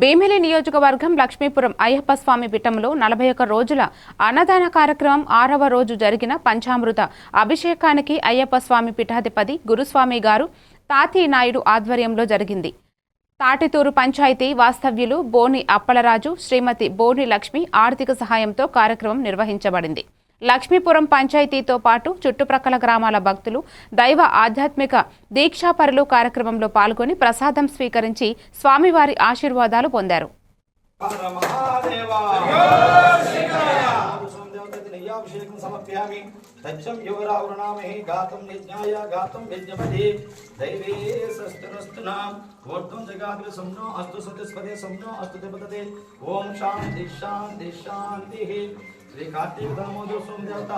భీమిలి నియోజకవర్గం లక్ష్మీపురం అయ్యప్ప స్వామి పీఠంలో నలభై ఒక్క రోజుల అన్నదాన కార్యక్రమం ఆరవ రోజు జరిగిన పంచామృత అభిషేకానికి అయ్యప్ప స్వామి పీఠాధిపతి గురుస్వామి గారు తాతి నాయుడు ఆధ్వర్యంలో జరిగింది. తాటితూరు పంచాయతీ వాస్తవ్యులు బోని అప్పలరాజు శ్రీమతి బోని లక్ష్మి ఆర్థిక సహాయంతో కార్యక్రమం నిర్వహించబడింది. లక్ష్మీపురం పంచాయతీతో పాటు చుట్టుప్రక్కల గ్రామాల భక్తులు దైవ ఆధ్యాత్మిక దీక్షాపరులు కార్యక్రమంలో పాల్గొని ప్రసాదం స్వీకరించి స్వామివారి ఆశీర్వాదాలు పొందారు. సమర్పయామి తచ్చం గాతం యజ్ఞాయ గాతం దైవే ఓర్ధం అస్తు సతిస్పదే అస్తు ఓం శాంతి శాంతి శాంతి శ్రీ కార్తీక దామోదర దేవత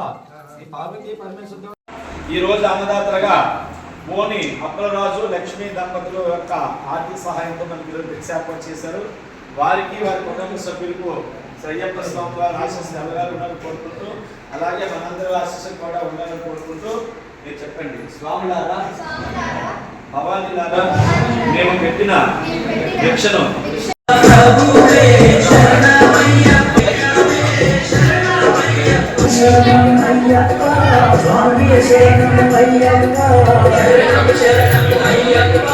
శ్రీ పార్వతీ పరమేశ్వర దేవత. ఈ రోజు అన్నదాతలుగా మోని అప్పలరాజు లక్ష్మీ దంపతుల యొక్క ఆర్థిక సహాయంతో మనకి ఈరోజు భిక్షాపన చేశారు. వారికి వారి కుటుంబ సభ్యులకు సయ్యప్ప స్వామి వారి ఆశీస్సులు ఎవరు ఉండాలని కోరుకుంటూ అలాగే మనందరి ఆశీస్సులు కూడా ఉండాలని కోరుకుంటూ మీరు చెప్పండి. స్వాములారా భవానీలారా మేము పెట్టిన భిక్షను శరణం అయ్యప్ప స్వామి శరణం అయ్యప్ప శరణం శరణం అయ్యప్ప.